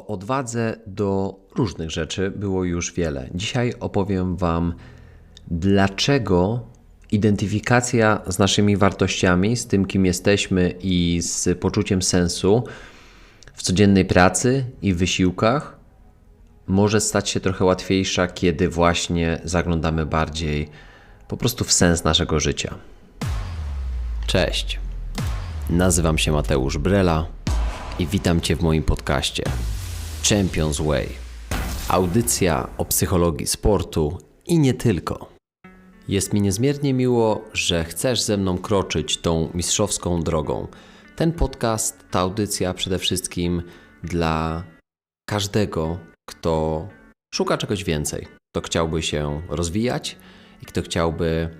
O odwadze do różnych rzeczy było już wiele. Dzisiaj opowiem Wam, dlaczego identyfikacja z naszymi wartościami, z tym, kim jesteśmy i z poczuciem sensu w codziennej pracy i wysiłkach może stać się trochę łatwiejsza, kiedy właśnie zaglądamy bardziej po prostu w sens naszego życia. Cześć. Nazywam się Mateusz Brela i witam Cię w moim podcaście Champions Way. Audycja o psychologii sportu i nie tylko. Jest mi niezmiernie miło, że chcesz ze mną kroczyć tą mistrzowską drogą. Ten podcast to audycja przede wszystkim dla każdego, kto szuka czegoś więcej, kto chciałby się rozwijać i kto chciałby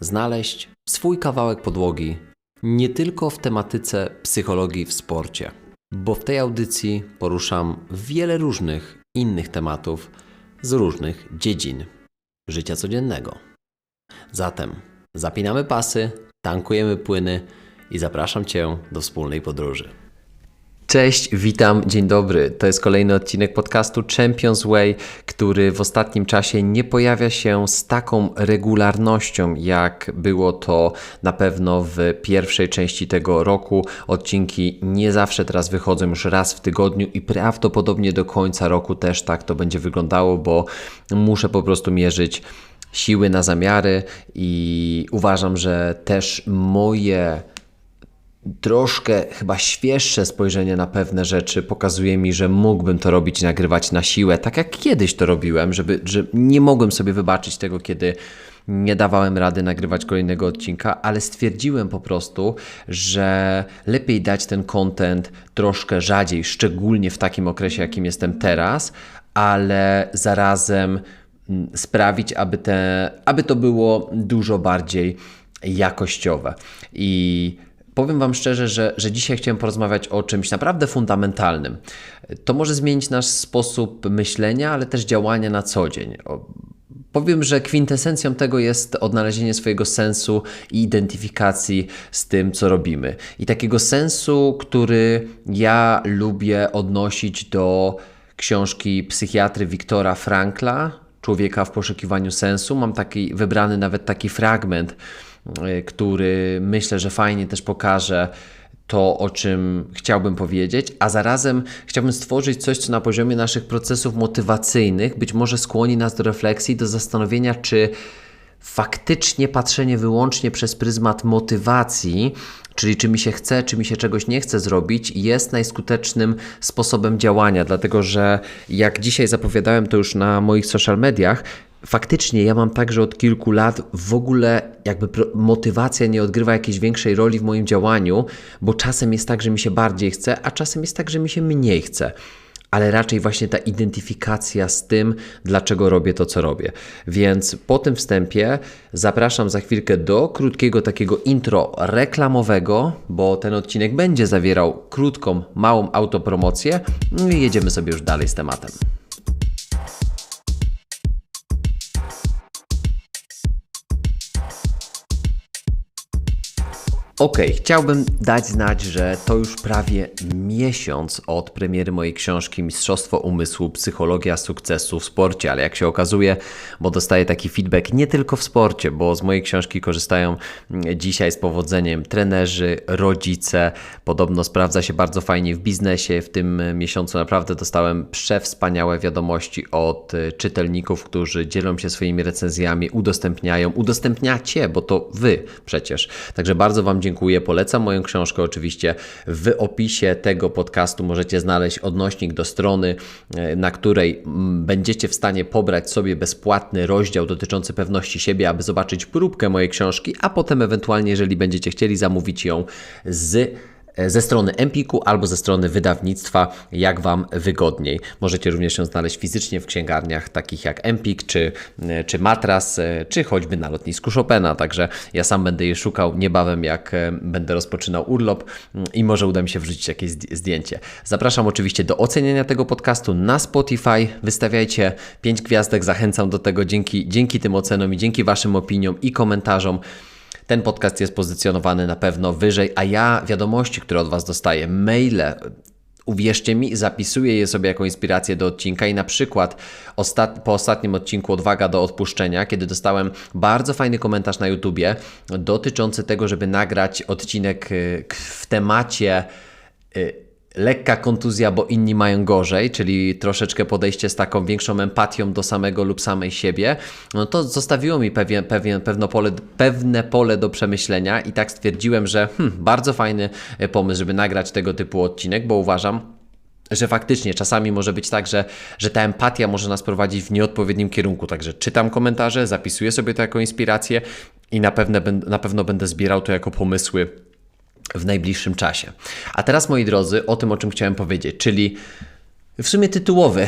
znaleźć swój kawałek podłogi nie tylko w tematyce psychologii w sporcie, bo w tej audycji poruszam wiele różnych innych tematów z różnych dziedzin życia codziennego. Zatem zapinamy pasy, tankujemy płyny i zapraszam Cię do wspólnej podróży. Cześć, witam, dzień dobry. To jest kolejny odcinek podcastu Champions Way, który w ostatnim czasie nie pojawia się z taką regularnością, jak było to na pewno w pierwszej części tego roku. Odcinki nie zawsze teraz wychodzą już raz w tygodniu i prawdopodobnie do końca roku też tak to będzie wyglądało, bo muszę po prostu mierzyć siły na zamiary i uważam, że też moje troszkę chyba świeższe spojrzenie na pewne rzeczy pokazuje mi, że mógłbym to robić nagrywać na siłę, tak jak kiedyś to robiłem, żeby, że nie mogłem sobie wybaczyć tego, kiedy nie dawałem rady nagrywać kolejnego odcinka, ale stwierdziłem po prostu, że lepiej dać ten content troszkę rzadziej, szczególnie w takim okresie, jakim jestem teraz, ale zarazem mm, sprawić, aby, te, aby to było dużo bardziej jakościowe. I Powiem Wam szczerze, że, że dzisiaj chciałem porozmawiać o czymś naprawdę fundamentalnym. To może zmienić nasz sposób myślenia, ale też działania na co dzień. Powiem, że kwintesencją tego jest odnalezienie swojego sensu i identyfikacji z tym, co robimy. I takiego sensu, który ja lubię odnosić do książki psychiatry Wiktora Frankla, Człowieka w poszukiwaniu sensu. Mam taki wybrany nawet taki fragment który myślę, że fajnie też pokaże to, o czym chciałbym powiedzieć, a zarazem chciałbym stworzyć coś, co na poziomie naszych procesów motywacyjnych być może skłoni nas do refleksji, do zastanowienia, czy faktycznie patrzenie wyłącznie przez pryzmat motywacji, czyli czy mi się chce, czy mi się czegoś nie chce zrobić, jest najskutecznym sposobem działania, dlatego że jak dzisiaj zapowiadałem to już na moich social mediach, faktycznie ja mam tak, że od kilku lat w ogóle jakby motywacja nie odgrywa jakiejś większej roli w moim działaniu, bo czasem jest tak, że mi się bardziej chce, a czasem jest tak, że mi się mniej chce. Ale raczej właśnie ta identyfikacja z tym, dlaczego robię to, co robię. Więc po tym wstępie zapraszam za chwilkę do krótkiego takiego intro reklamowego, bo ten odcinek będzie zawierał krótką, małą autopromocję no i jedziemy sobie już dalej z tematem. Ok, chciałbym dać znać, że to już prawie miesiąc od premiery mojej książki Mistrzostwo Umysłu Psychologia Sukcesu w Sporcie, ale jak się okazuje, bo dostaję taki feedback nie tylko w sporcie, bo z mojej książki korzystają dzisiaj z powodzeniem trenerzy, rodzice. Podobno sprawdza się bardzo fajnie w biznesie. W tym miesiącu naprawdę dostałem przewspaniałe wiadomości od czytelników, którzy dzielą się swoimi recenzjami, udostępniają, udostępniacie, bo to Wy przecież. Także bardzo Wam dziękuję. Polecam moją książkę oczywiście. W opisie tego podcastu możecie znaleźć odnośnik do strony, e, na której mm, będziecie w stanie pobrać sobie bezpłatny rozdział dotyczący pewności siebie, aby zobaczyć próbkę mojej książki, a potem ewentualnie, jeżeli będziecie chcieli zamówić ją z ze strony Empiku albo ze strony wydawnictwa, jak Wam wygodniej. Możecie również ją znaleźć fizycznie w księgarniach takich jak Empik, czy, e, czy Matras, e, czy choćby na lotnisku Chopina. Także ja sam będę je szukał niebawem, jak będę rozpoczynał urlop mm, i może uda mi się wrzucić jakieś zdjęcie. Zapraszam oczywiście do oceniania tego podcastu na Spotify. Wystawiajcie 5 gwiazdek, zachęcam do tego dzięki, dzięki tym ocenom i dzięki Waszym opiniom i komentarzom. Ten podcast jest pozycjonowany na pewno wyżej, a ja wiadomości, które od Was dostaję, maile, uwierzcie mi, zapisuję je sobie jako inspirację do odcinka i na przykład ostat po ostatnim odcinku Odwaga do odpuszczenia, kiedy dostałem bardzo fajny komentarz na YouTubie dotyczący tego, żeby nagrać odcinek y, w temacie y, lekka kontuzja, bo inni mają gorzej, czyli troszeczkę podejście z taką większą empatią do samego lub samej siebie, no to zostawiło mi pewien, pewien, pewne, pole, pewne pole do przemyślenia i tak stwierdziłem, że hmm, bardzo fajny e, pomysł, żeby nagrać tego typu odcinek, bo uważam, że faktycznie czasami może być tak, że, że ta empatia może nas prowadzić w nieodpowiednim kierunku. Także czytam komentarze, zapisuję sobie to jako inspirację i na, pewne, na pewno będę zbierał to jako pomysły w najbliższym czasie. A teraz, moi drodzy, o tym, o czym chciałem powiedzieć, czyli w sumie tytułowe,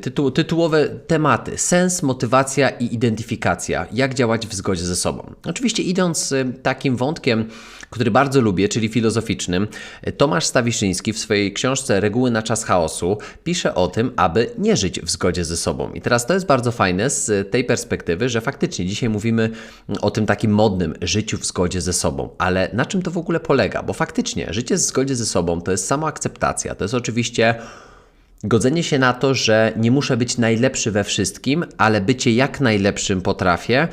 tytu, tytułowe tematy: sens, motywacja i identyfikacja. Jak działać w zgodzie ze sobą. Oczywiście, idąc takim wątkiem, który bardzo lubię, czyli filozoficznym, Tomasz Stawiszyński w swojej książce Reguły na czas chaosu pisze o tym, aby nie żyć w zgodzie ze sobą. I teraz to jest bardzo fajne z tej perspektywy, że faktycznie dzisiaj mówimy o tym takim modnym życiu w zgodzie ze sobą. Ale na czym to w ogóle polega? Bo faktycznie życie w zgodzie ze sobą to jest samoakceptacja, to jest oczywiście Godzenie się na to, że nie muszę być najlepszy we wszystkim, ale bycie jak najlepszym potrafię,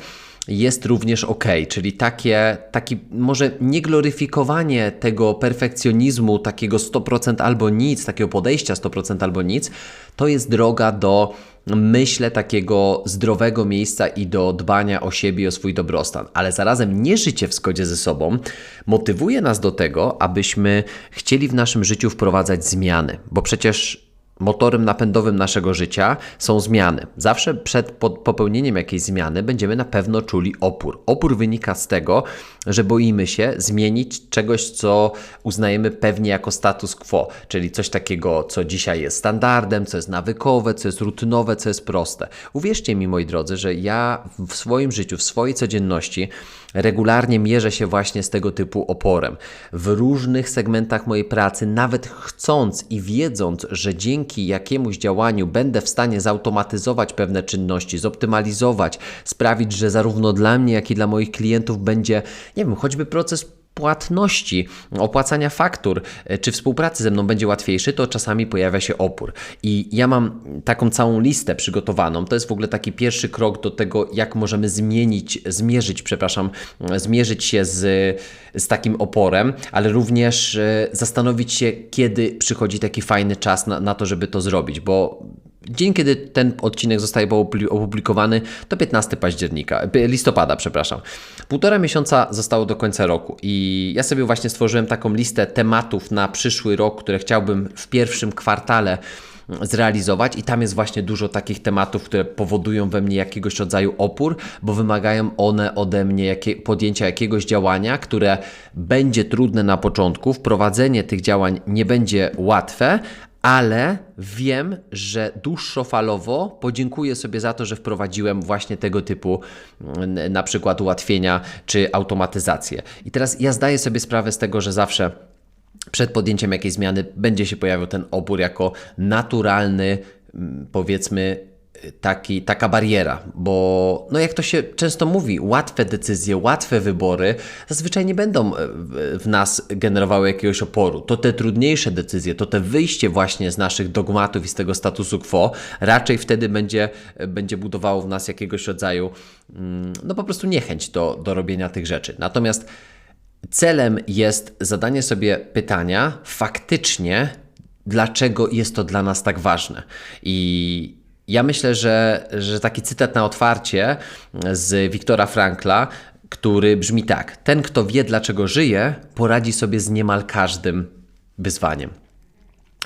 jest również ok, czyli takie, taki może nie gloryfikowanie tego perfekcjonizmu, takiego 100% albo nic, takiego podejścia 100% albo nic, to jest droga do myślę takiego zdrowego miejsca i do dbania o siebie o swój dobrostan, ale zarazem nie życie w zgodzie ze sobą motywuje nas do tego, abyśmy chcieli w naszym życiu wprowadzać zmiany, bo przecież motorem napędowym naszego życia są zmiany. Zawsze przed popełnieniem jakiejś zmiany będziemy na pewno czuli opór. Opór wynika z tego, że boimy się zmienić czegoś, co uznajemy pewnie jako status quo, czyli coś takiego, co dzisiaj jest standardem, co jest nawykowe, co jest rutynowe, co jest proste. Uwierzcie mi, moi drodzy, że ja w swoim życiu, w swojej codzienności regularnie mierzę się właśnie z tego typu oporem. W różnych segmentach mojej pracy, nawet chcąc i wiedząc, że dzięki jakiemuś działaniu będę w stanie zautomatyzować pewne czynności, zoptymalizować, sprawić, że zarówno dla mnie, jak i dla moich klientów będzie, nie wiem, choćby proces płatności, opłacania faktur e, czy współpracy ze mną będzie łatwiejszy, to czasami pojawia się opór. I ja mam taką całą listę przygotowaną. To jest w ogóle taki pierwszy krok do tego, jak możemy zmienić, zmierzyć, przepraszam, zmierzyć się z, z takim oporem, ale również e, zastanowić się, kiedy przychodzi taki fajny czas na, na to, żeby to zrobić, bo Dzień, kiedy ten odcinek zostaje opublikowany, to 15 października, listopada, przepraszam. Półtora miesiąca zostało do końca roku i ja sobie właśnie stworzyłem taką listę tematów na przyszły rok, które chciałbym w pierwszym kwartale zrealizować i tam jest właśnie dużo takich tematów, które powodują we mnie jakiegoś rodzaju opór, bo wymagają one ode mnie jakie, podjęcia jakiegoś działania, które będzie trudne na początku, wprowadzenie tych działań nie będzie łatwe, ale wiem, że dłuższofalowo podziękuję sobie za to, że wprowadziłem właśnie tego typu mm, na przykład ułatwienia czy automatyzację. I teraz ja zdaję sobie sprawę z tego, że zawsze przed podjęciem jakiejś zmiany będzie się pojawiał ten opór jako naturalny, mm, powiedzmy, taki, taka bariera, bo no jak to się często mówi, łatwe decyzje, łatwe wybory zazwyczaj nie będą e, w nas generowały jakiegoś oporu. To te trudniejsze decyzje, to te wyjście właśnie z naszych dogmatów i z tego statusu quo raczej wtedy będzie, będzie budowało w nas jakiegoś rodzaju mm, no po prostu niechęć do, do robienia tych rzeczy. Natomiast celem jest zadanie sobie pytania faktycznie, dlaczego jest to dla nas tak ważne. I ja myślę, że, że taki cytat na otwarcie z Wiktora Frankla, który brzmi tak: Ten, kto wie, dlaczego żyje, poradzi sobie z niemal każdym wyzwaniem.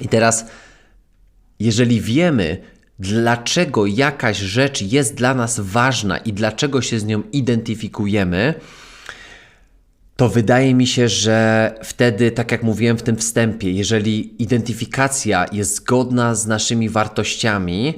I teraz, jeżeli wiemy, dlaczego jakaś rzecz jest dla nas ważna i dlaczego się z nią identyfikujemy, to wydaje mi się, że wtedy, tak jak mówiłem w tym wstępie, jeżeli identyfikacja jest zgodna z naszymi wartościami,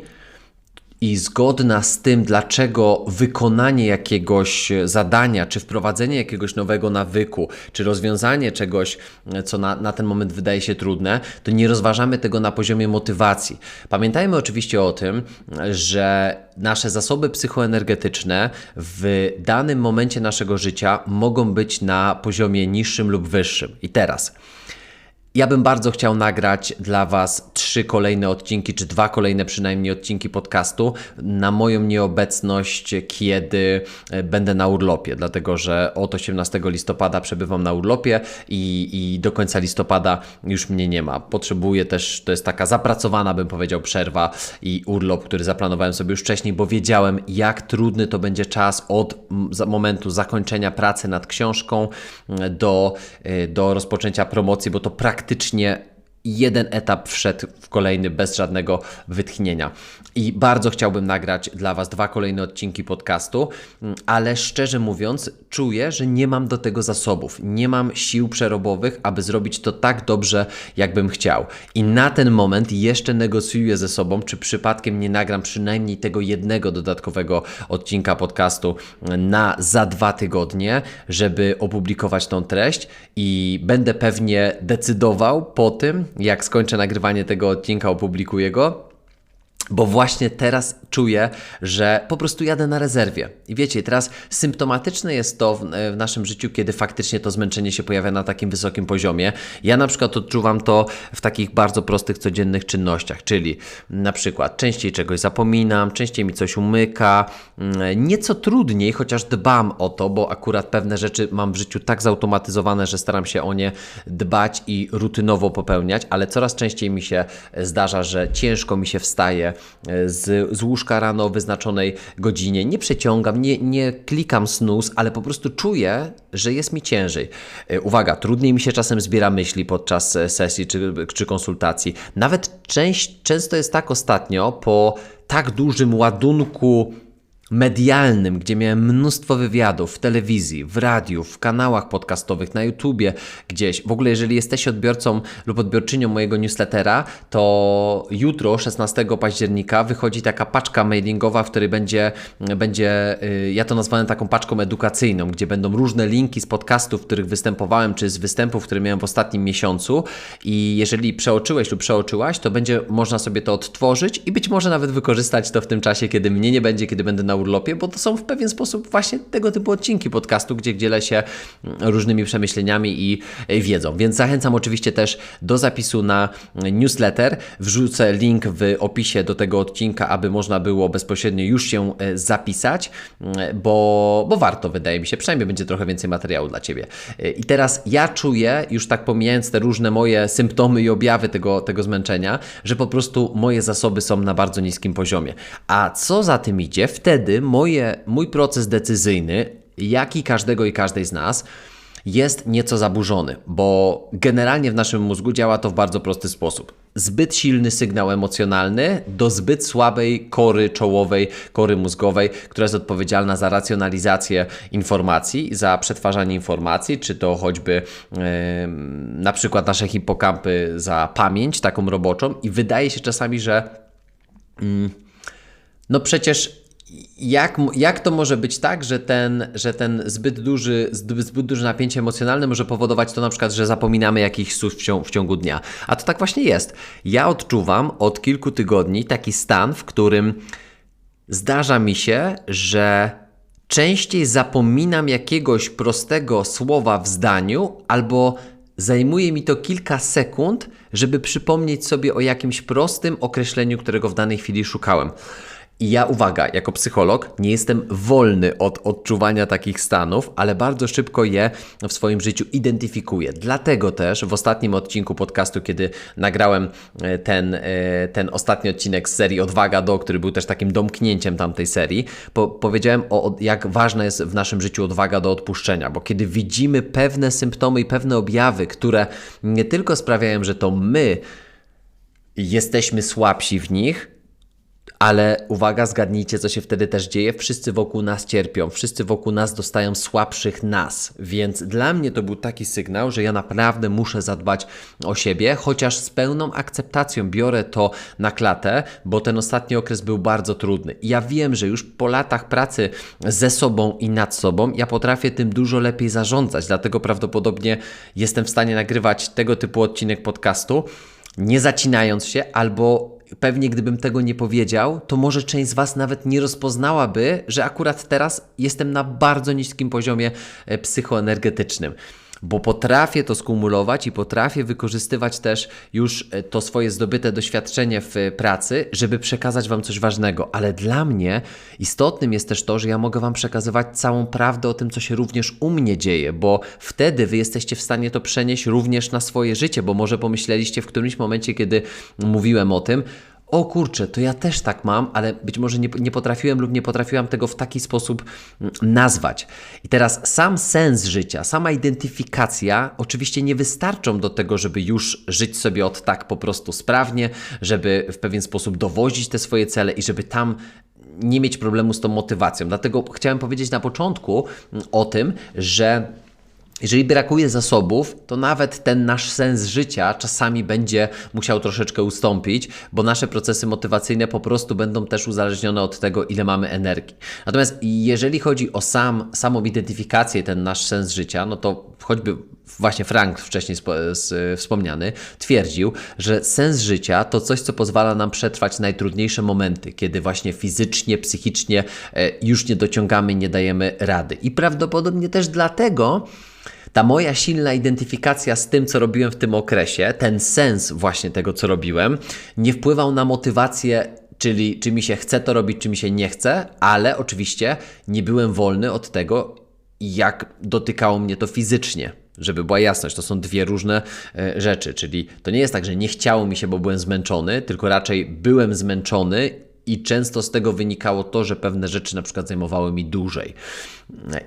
i zgodna z tym, dlaczego wykonanie jakiegoś zadania, czy wprowadzenie jakiegoś nowego nawyku, czy rozwiązanie czegoś, co na, na ten moment wydaje się trudne, to nie rozważamy tego na poziomie motywacji. Pamiętajmy oczywiście o tym, że nasze zasoby psychoenergetyczne w danym momencie naszego życia mogą być na poziomie niższym lub wyższym. I teraz. Ja bym bardzo chciał nagrać dla Was trzy kolejne odcinki, czy dwa kolejne przynajmniej odcinki podcastu na moją nieobecność, kiedy e, będę na urlopie, dlatego że od 18 listopada przebywam na urlopie i, i do końca listopada już mnie nie ma. Potrzebuję też, to jest taka zapracowana, bym powiedział, przerwa i urlop, który zaplanowałem sobie już wcześniej, bo wiedziałem, jak trudny to będzie czas od momentu zakończenia pracy nad książką do, e, do rozpoczęcia promocji, bo to praktycznie faktycznie jeden etap wszedł w kolejny bez żadnego wytchnienia. I bardzo chciałbym nagrać dla Was dwa kolejne odcinki podcastu, ale szczerze mówiąc, czuję, że nie mam do tego zasobów, nie mam sił przerobowych, aby zrobić to tak dobrze, jakbym chciał. I na ten moment jeszcze negocjuję ze sobą, czy przypadkiem nie nagram przynajmniej tego jednego dodatkowego odcinka podcastu na za dwa tygodnie, żeby opublikować tą treść i będę pewnie decydował po tym, jak skończę nagrywanie tego odcinka, opublikuję go. Bo właśnie teraz czuję, że po prostu jadę na rezerwie. I wiecie, teraz symptomatyczne jest to w, w, naszym życiu, kiedy faktycznie to zmęczenie się pojawia na takim wysokim poziomie. Ja na przykład odczuwam to w takich bardzo prostych, codziennych czynnościach, czyli na przykład częściej czegoś zapominam, częściej mi coś umyka, mm, nieco trudniej, chociaż dbam o to, bo akurat pewne rzeczy mam w życiu tak zautomatyzowane, że staram się o nie dbać i rutynowo popełniać, ale coraz częściej mi się zdarza, że ciężko mi się wstaje z, z łóżka rano o wyznaczonej godzinie. Nie przeciągam, nie, nie klikam snooze, ale po prostu czuję, że jest mi ciężej. E, uwaga, trudniej mi się czasem zbiera myśli podczas e, sesji czy, czy konsultacji. Nawet część, często jest tak ostatnio po tak dużym ładunku medialnym, gdzie miałem mnóstwo wywiadów w telewizji, w radiu, w kanałach podcastowych, na YouTubie, gdzieś. W ogóle, jeżeli jesteś odbiorcą lub odbiorczynią mojego newslettera, to jutro, 16 października, wychodzi taka paczka mailingowa, w której będzie, będzie y, ja to nazwałem taką paczką edukacyjną, gdzie będą różne linki z podcastów, w których występowałem, czy z występów, które miałem w ostatnim miesiącu. I jeżeli przeoczyłeś lub przeoczyłaś, to będzie można sobie to odtworzyć i być może nawet wykorzystać to w tym czasie, kiedy mnie nie będzie, kiedy będę na urlopie, bo to są w pewien sposób właśnie tego typu odcinki podcastu, gdzie dzielę się różnymi przemyśleniami i wiedzą. Więc zachęcam oczywiście też do zapisu na newsletter. Wrzucę link w opisie do tego odcinka, aby można było bezpośrednio już się e, zapisać, bo, bo warto, wydaje mi się. Przynajmniej będzie trochę więcej materiału dla Ciebie. E, I teraz ja czuję, już tak pomijając te różne moje symptomy i objawy tego, tego zmęczenia, że po prostu moje zasoby są na bardzo niskim poziomie. A co za tym idzie? Wtedy wtedy moje, mój proces decyzyjny, jak i każdego i każdej z nas, jest nieco zaburzony, bo generalnie w naszym mózgu działa to w bardzo prosty sposób. Zbyt silny sygnał emocjonalny do zbyt słabej kory czołowej, kory mózgowej, która jest odpowiedzialna za racjonalizację informacji, za przetwarzanie informacji, czy to choćby yy, na przykład nasze hipokampy za pamięć taką roboczą i wydaje się czasami, że yy, no przecież jak, jak to może być tak, że ten, że ten zbyt, duży, zbyt duże napięcie emocjonalne może powodować to na przykład, że zapominamy jakichś słów w, ciągu, w ciągu dnia? A to tak właśnie jest. Ja odczuwam od kilku tygodni taki stan, w którym zdarza mi się, że częściej zapominam jakiegoś prostego słowa w zdaniu albo zajmuje mi to kilka sekund, żeby przypomnieć sobie o jakimś prostym określeniu, którego w danej chwili szukałem. I ja, uwaga, jako psycholog nie jestem wolny od odczuwania takich stanów, ale bardzo szybko je w swoim życiu identyfikuję. Dlatego też w ostatnim odcinku podcastu, kiedy nagrałem e, ten, e, ten ostatni odcinek z serii Odwaga do, który był też takim domknięciem tamtej serii, po, powiedziałem o jak ważna jest w naszym życiu odwaga do odpuszczenia, bo kiedy widzimy pewne symptomy i pewne objawy, które nie tylko sprawiają, że to my jesteśmy słabsi w nich, ale uwaga, zgadnijcie, co się wtedy też dzieje. Wszyscy wokół nas cierpią, wszyscy wokół nas dostają słabszych nas, więc dla mnie to był taki sygnał, że ja naprawdę muszę zadbać o siebie, chociaż z pełną akceptacją biorę to na klatę, bo ten ostatni okres był bardzo trudny. Ja wiem, że już po latach pracy ze sobą i nad sobą ja potrafię tym dużo lepiej zarządzać, dlatego prawdopodobnie jestem w stanie nagrywać tego typu odcinek podcastu nie zacinając się albo pewnie gdybym tego nie powiedział, to może część z Was nawet nie rozpoznałaby, że akurat teraz jestem na bardzo niskim poziomie e, psychoenergetycznym. Bo potrafię to skumulować i potrafię wykorzystywać też już e, to swoje zdobyte doświadczenie w e, pracy, żeby przekazać Wam coś ważnego. Ale dla mnie istotnym jest też to, że ja mogę Wam przekazywać całą prawdę o tym, co się również u mnie dzieje, bo wtedy Wy jesteście w stanie to przenieść również na swoje życie, bo może pomyśleliście w którymś momencie, kiedy mówiłem o tym, o kurczę, to ja też tak mam, ale być może nie, nie potrafiłem lub nie potrafiłam tego w taki sposób mm, nazwać. I teraz sam sens życia, sama identyfikacja oczywiście nie wystarczą do tego, żeby już żyć sobie od tak po prostu sprawnie, żeby w pewien sposób dowozić te swoje cele i żeby tam nie mieć problemu z tą motywacją. Dlatego chciałem powiedzieć na początku mm, o tym, że jeżeli brakuje zasobów, to nawet ten nasz sens życia czasami będzie musiał troszeczkę ustąpić, bo nasze procesy motywacyjne po prostu będą też uzależnione od tego, ile mamy energii. Natomiast jeżeli chodzi o sam, samą identyfikację, ten nasz sens życia, no to choćby właśnie Frank wcześniej wspomniany twierdził, że sens życia to coś, co pozwala nam przetrwać najtrudniejsze momenty, kiedy właśnie fizycznie, psychicznie e, już nie dociągamy, nie dajemy rady. I prawdopodobnie też dlatego, ta moja silna identyfikacja z tym, co robiłem w tym okresie, ten sens właśnie tego, co robiłem, nie wpływał na motywację czyli czy mi się chce to robić, czy mi się nie chce, ale oczywiście nie byłem wolny od tego, jak dotykało mnie to fizycznie. Żeby była jasność, to są dwie różne e, rzeczy, czyli to nie jest tak, że nie chciało mi się, bo byłem zmęczony, tylko raczej byłem zmęczony i często z tego wynikało to, że pewne rzeczy na przykład zajmowały mi dłużej.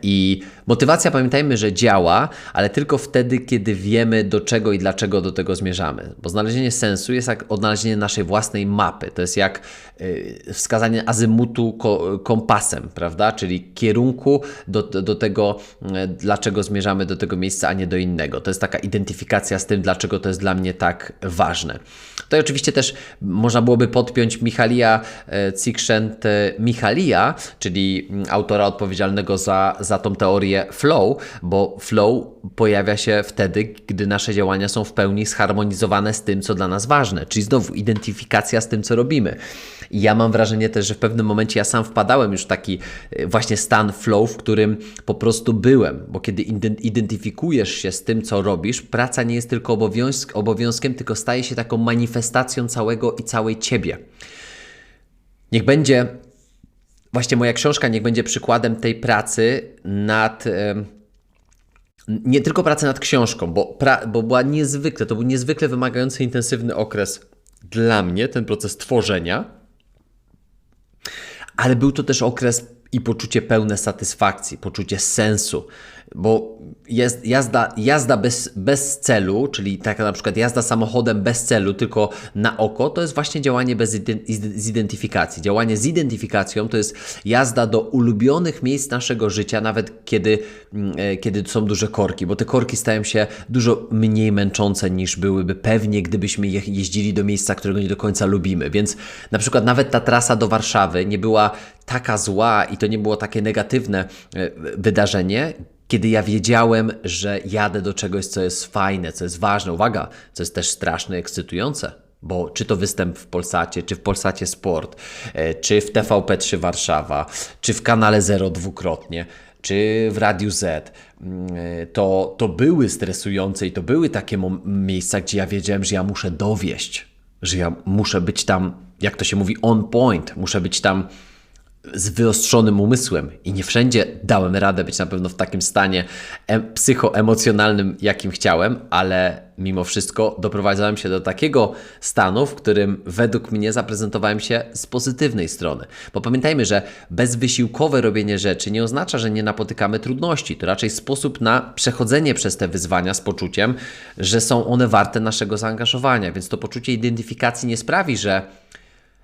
I motywacja, pamiętajmy, że działa, ale tylko wtedy, kiedy wiemy do czego i dlaczego do tego zmierzamy. Bo znalezienie sensu jest jak odnalezienie naszej własnej mapy. To jest jak y, wskazanie azymutu kompasem, prawda? Czyli kierunku do, do tego, y, dlaczego zmierzamy do tego miejsca, a nie do innego. To jest taka identyfikacja z tym, dlaczego to jest dla mnie tak ważne. Tutaj oczywiście też można byłoby podpiąć Michalia y, Csikszent-Michalia, czyli autora odpowiedzialnego za za, tą teorię flow, bo flow pojawia się wtedy, gdy nasze działania są w pełni zharmonizowane z tym, co dla nas ważne, czyli znowu identyfikacja z tym, co robimy. I ja mam wrażenie też, że w pewnym momencie ja sam wpadałem już w taki e, właśnie stan flow, w którym po prostu byłem, bo kiedy identyfikujesz się z tym, co robisz, praca nie jest tylko obowiązk, obowiązkiem, tylko staje się taką manifestacją całego i całej ciebie. Niech będzie właśnie moja książka niech będzie przykładem tej pracy nad. Nie tylko pracy nad książką, bo, pra, bo była niezwykle, to był niezwykle wymagający, intensywny okres dla mnie, ten proces tworzenia, ale był to też okres i poczucie pełne satysfakcji, poczucie sensu, bo jest jazda, jazda bez, bez celu, czyli taka na przykład jazda samochodem bez celu, tylko na oko, to jest właśnie działanie bez zidentyfikacji. Działanie z identyfikacją to jest jazda do ulubionych miejsc naszego życia, nawet kiedy, mm, e, kiedy są duże korki, bo te korki stają się dużo mniej męczące niż byłyby pewnie, gdybyśmy jeździli do miejsca, którego nie do końca lubimy. Więc na przykład nawet ta trasa do Warszawy nie była taka zła i to nie było takie negatywne e, wydarzenie, kiedy ja wiedziałem, że jadę do czegoś, co jest fajne, co jest ważne, uwaga, co jest też strasznie ekscytujące. Bo czy to występ w Polsacie, czy w Polsacie Sport, e, czy w TVP3 Warszawa, czy w kanale Zero dwukrotnie, czy w Radiu Z, mm, e, to, to były stresujące i to były takie miejsca, gdzie ja wiedziałem, że ja muszę dowieść, że ja muszę być tam, jak to się mówi, on point, muszę być tam z wyostrzonym umysłem i nie wszędzie dałem radę być na pewno w takim stanie em psychoemocjonalnym, jakim chciałem, ale mimo wszystko doprowadzałem się do takiego stanu, w którym według mnie zaprezentowałem się z pozytywnej strony. Bo pamiętajmy, że bezwysiłkowe robienie rzeczy nie oznacza, że nie napotykamy trudności. To raczej sposób na przechodzenie przez te wyzwania z poczuciem, że są one warte naszego zaangażowania. Więc to poczucie identyfikacji nie sprawi, że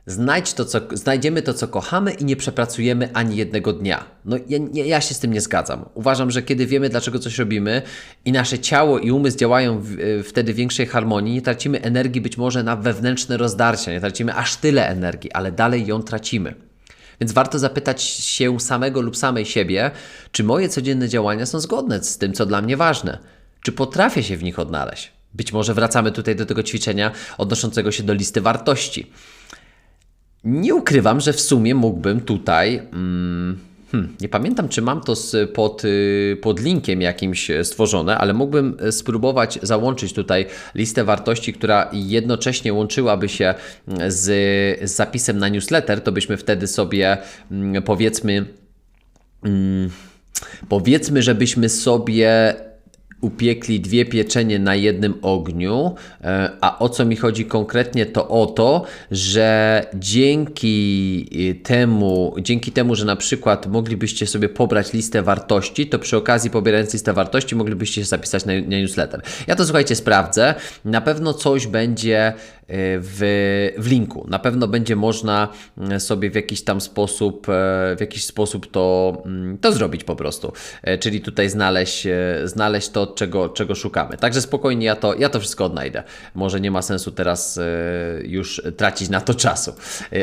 Znajdź to, co, znajdziemy to, co kochamy i nie przepracujemy ani jednego dnia. No ja, ja, się z tym nie zgadzam. Uważam, że kiedy wiemy, dlaczego coś robimy i nasze ciało i umysł działają w, e, wtedy w większej harmonii, nie tracimy energii być może na wewnętrzne rozdarcia, nie tracimy aż tyle energii, ale dalej ją tracimy. Więc warto zapytać się samego lub samej siebie, czy moje codzienne działania są zgodne z tym, co dla mnie ważne. Czy potrafię się w nich odnaleźć? Być może wracamy tutaj do tego ćwiczenia odnoszącego się do listy wartości. Nie ukrywam, że w sumie mógłbym tutaj. Hmm, Hmm, nie pamiętam, czy mam to pod, y, pod linkiem jakimś stworzone, ale mógłbym e, spróbować załączyć tutaj listę wartości, która jednocześnie łączyłaby się z, z zapisem na newsletter. To byśmy wtedy sobie mm, powiedzmy. Mm, powiedzmy, żebyśmy sobie upiekli dwie pieczenie na jednym ogniu, e, a o co mi chodzi konkretnie, to o to, że dzięki y, temu, dzięki temu, że na przykład moglibyście sobie pobrać listę wartości, to przy okazji pobierając listę wartości moglibyście się zapisać na, na newsletter. Ja to słuchajcie, sprawdzę. Na pewno coś będzie w, w linku. Na pewno będzie można mm, sobie w jakiś tam sposób, e, w jakiś sposób to, mm, to zrobić po prostu. E, czyli tutaj znaleźć, e, znaleźć to, czego, czego szukamy. Także spokojnie ja to, ja to wszystko odnajdę. Może nie ma sensu teraz już tracić na to czasu.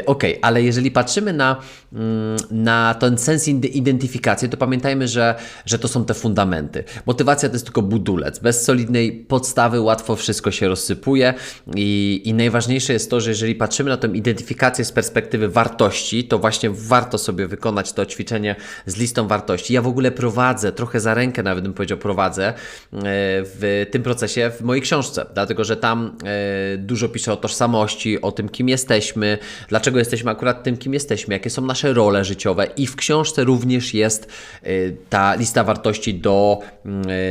Ok, ale jeżeli patrzymy na, mm, na ten sens identyfikacji, to pamiętajmy, że, że to są te fundamenty. Motywacja to jest tylko budulec. Bez solidnej podstawy łatwo wszystko się rozsypuje i, i i najważniejsze jest to, że jeżeli patrzymy na tę identyfikację z perspektywy wartości, to właśnie warto sobie wykonać to ćwiczenie z listą wartości. Ja w ogóle prowadzę, trochę za rękę nawet bym powiedział, prowadzę e, w tym procesie w mojej książce, dlatego że tam e, dużo piszę o tożsamości, o tym, kim jesteśmy, dlaczego jesteśmy akurat tym, kim jesteśmy, jakie są nasze role życiowe i w książce również jest e, ta lista wartości do,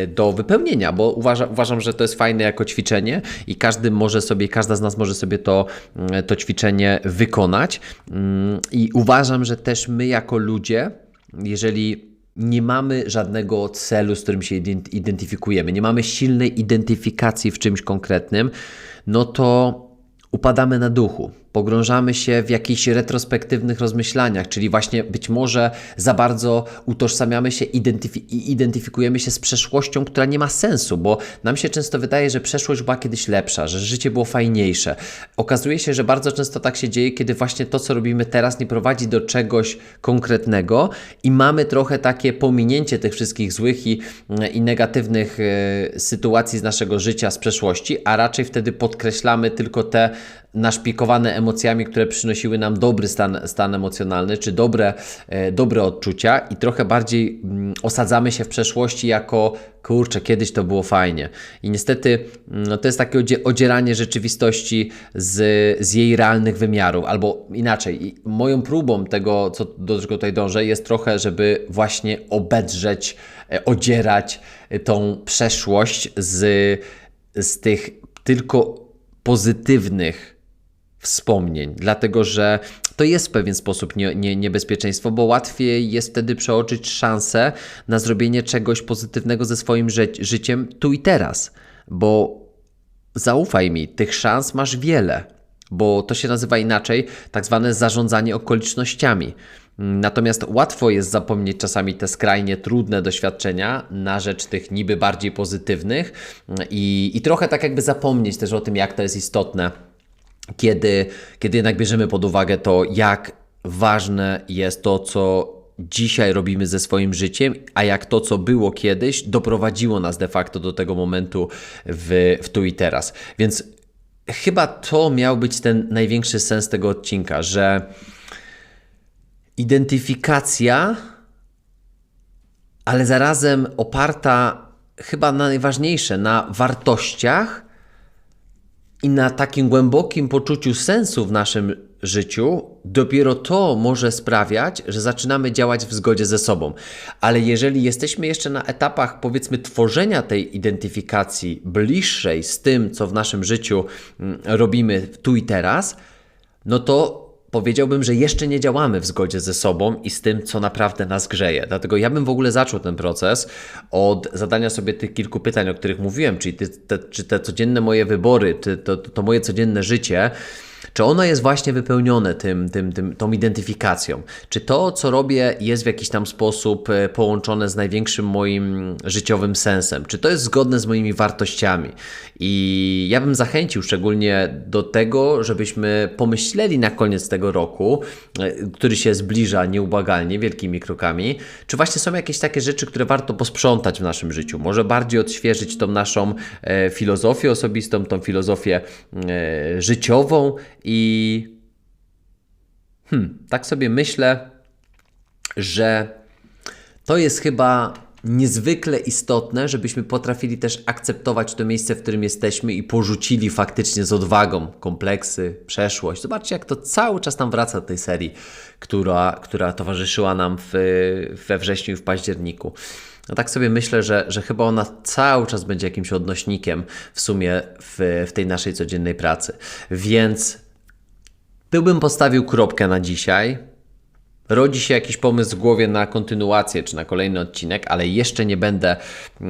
do wypełnienia, bo uważa, uważam, że to jest fajne jako ćwiczenie i każdy może sobie, każda z nas nas może sobie to, mm, to ćwiczenie wykonać. Mm, I uważam, że też my jako ludzie, jeżeli nie mamy żadnego celu, z którym się identyfikujemy, nie mamy silnej identyfikacji w czymś konkretnym, no to upadamy na duchu pogrążamy się w jakichś retrospektywnych rozmyślaniach, czyli właśnie być może za bardzo utożsamiamy się i identyfikujemy się z przeszłością, która nie ma sensu, bo nam się często wydaje, że przeszłość była kiedyś lepsza, że życie było fajniejsze. Okazuje się, że bardzo często tak się dzieje, kiedy właśnie to, co robimy teraz, nie prowadzi do czegoś konkretnego i mamy trochę takie pominięcie tych wszystkich złych i, i negatywnych y, sytuacji z naszego życia z przeszłości, a raczej wtedy podkreślamy tylko te naszpikowane emocjami, które przynosiły nam dobry stan, stan emocjonalny, czy dobre, e, dobre odczucia i trochę bardziej mm, osadzamy się w przeszłości jako kurczę, kiedyś to było fajnie. I niestety mm, no, to jest takie odzieranie rzeczywistości z, z jej realnych wymiarów, albo inaczej. moją próbą tego, co, do czego tutaj dążę, jest trochę, żeby właśnie obedrzeć, e, odzierać tą przeszłość z, z tych tylko pozytywnych wspomnień, dlatego że to jest w pewien sposób nie, nie, niebezpieczeństwo, bo łatwiej jest wtedy przeoczyć szansę na zrobienie czegoś pozytywnego ze swoim ży życiem tu i teraz, bo zaufaj mi, tych szans masz wiele, bo to się nazywa inaczej, tak zwane zarządzanie okolicznościami. Natomiast łatwo jest zapomnieć czasami te skrajnie trudne doświadczenia na rzecz tych niby bardziej pozytywnych i, i trochę tak jakby zapomnieć też o tym, jak to jest istotne kiedy, kiedy jednak bierzemy pod uwagę to, jak ważne jest to, co dzisiaj robimy ze swoim życiem, a jak to, co było kiedyś, doprowadziło nas de facto do tego momentu w, w tu i teraz. Więc chyba to miał być ten największy sens tego odcinka, że identyfikacja, ale zarazem oparta chyba na najważniejsze, na wartościach i na takim głębokim poczuciu sensu w naszym życiu, dopiero to może sprawiać, że zaczynamy działać w zgodzie ze sobą. Ale jeżeli jesteśmy jeszcze na etapach, powiedzmy, tworzenia tej identyfikacji bliższej z tym, co w naszym życiu mm, robimy tu i teraz, no to powiedziałbym, że jeszcze nie działamy w zgodzie ze sobą i z tym, co naprawdę nas grzeje. Dlatego ja bym w ogóle zaczął ten proces od zadania sobie tych kilku pytań, o których mówiłem, czyli te, te, czy te codzienne moje wybory, czy to, to moje codzienne życie czy ono jest właśnie wypełnione tym, tym, tym, tą identyfikacją? Czy to, co robię, jest w jakiś tam sposób e, połączone z największym moim życiowym sensem? Czy to jest zgodne z moimi wartościami? I ja bym zachęcił szczególnie do tego, żebyśmy pomyśleli na koniec tego roku, e, który się zbliża nieubłagalnie, wielkimi krokami, czy właśnie są jakieś takie rzeczy, które warto posprzątać w naszym życiu? Może bardziej odświeżyć tą naszą e, filozofię osobistą, tą filozofię życiową i hmm, tak sobie myślę, że To jest chyba niezwykle istotne, żebyśmy potrafili też akceptować to miejsce, w którym jesteśmy i porzucili faktycznie z odwagą kompleksy, przeszłość. Zobaczcie, jak to cały czas nam wraca do tej serii, która, która towarzyszyła nam w, we wrześniu i w październiku. No tak sobie myślę, że, że chyba ona cały czas będzie jakimś odnośnikiem w sumie w, w tej naszej codziennej pracy. Więc tu bym postawił kropkę na dzisiaj. Rodzi się jakiś pomysł w głowie na kontynuację czy na kolejny odcinek, ale jeszcze nie będę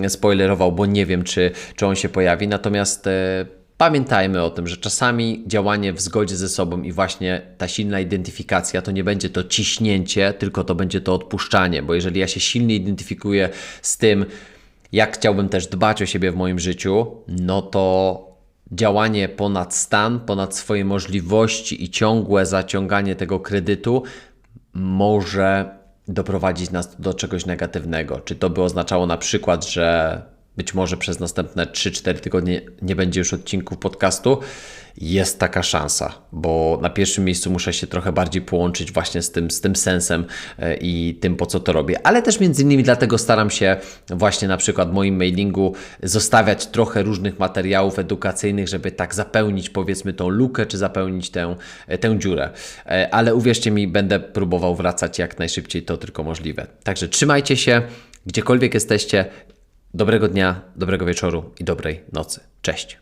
spoilerował, bo nie wiem, czy, czy on się pojawi. Natomiast e, pamiętajmy o tym, że czasami działanie w zgodzie ze sobą i właśnie ta silna identyfikacja to nie będzie to ciśnięcie, tylko to będzie to odpuszczanie, bo jeżeli ja się silnie identyfikuję z tym, jak chciałbym też dbać o siebie w moim życiu, no to działanie ponad stan, ponad swoje możliwości i ciągłe zaciąganie tego kredytu może doprowadzić nas do czegoś negatywnego. Czy to by oznaczało na przykład, że być może przez następne 3-4 tygodnie nie będzie już odcinków podcastu? Jest taka szansa, bo na pierwszym miejscu muszę się trochę bardziej połączyć właśnie z tym, z tym sensem e, i tym, po co to robię. Ale też między innymi dlatego staram się właśnie na przykład w moim mailingu zostawiać trochę różnych materiałów edukacyjnych, żeby tak zapełnić powiedzmy tą lukę, czy zapełnić tę, e, tę dziurę. E, Ale uwierzcie mi, będę próbował wracać jak najszybciej to tylko możliwe. Także trzymajcie się, gdziekolwiek jesteście. Dobrego dnia, dobrego wieczoru i dobrej nocy. Cześć.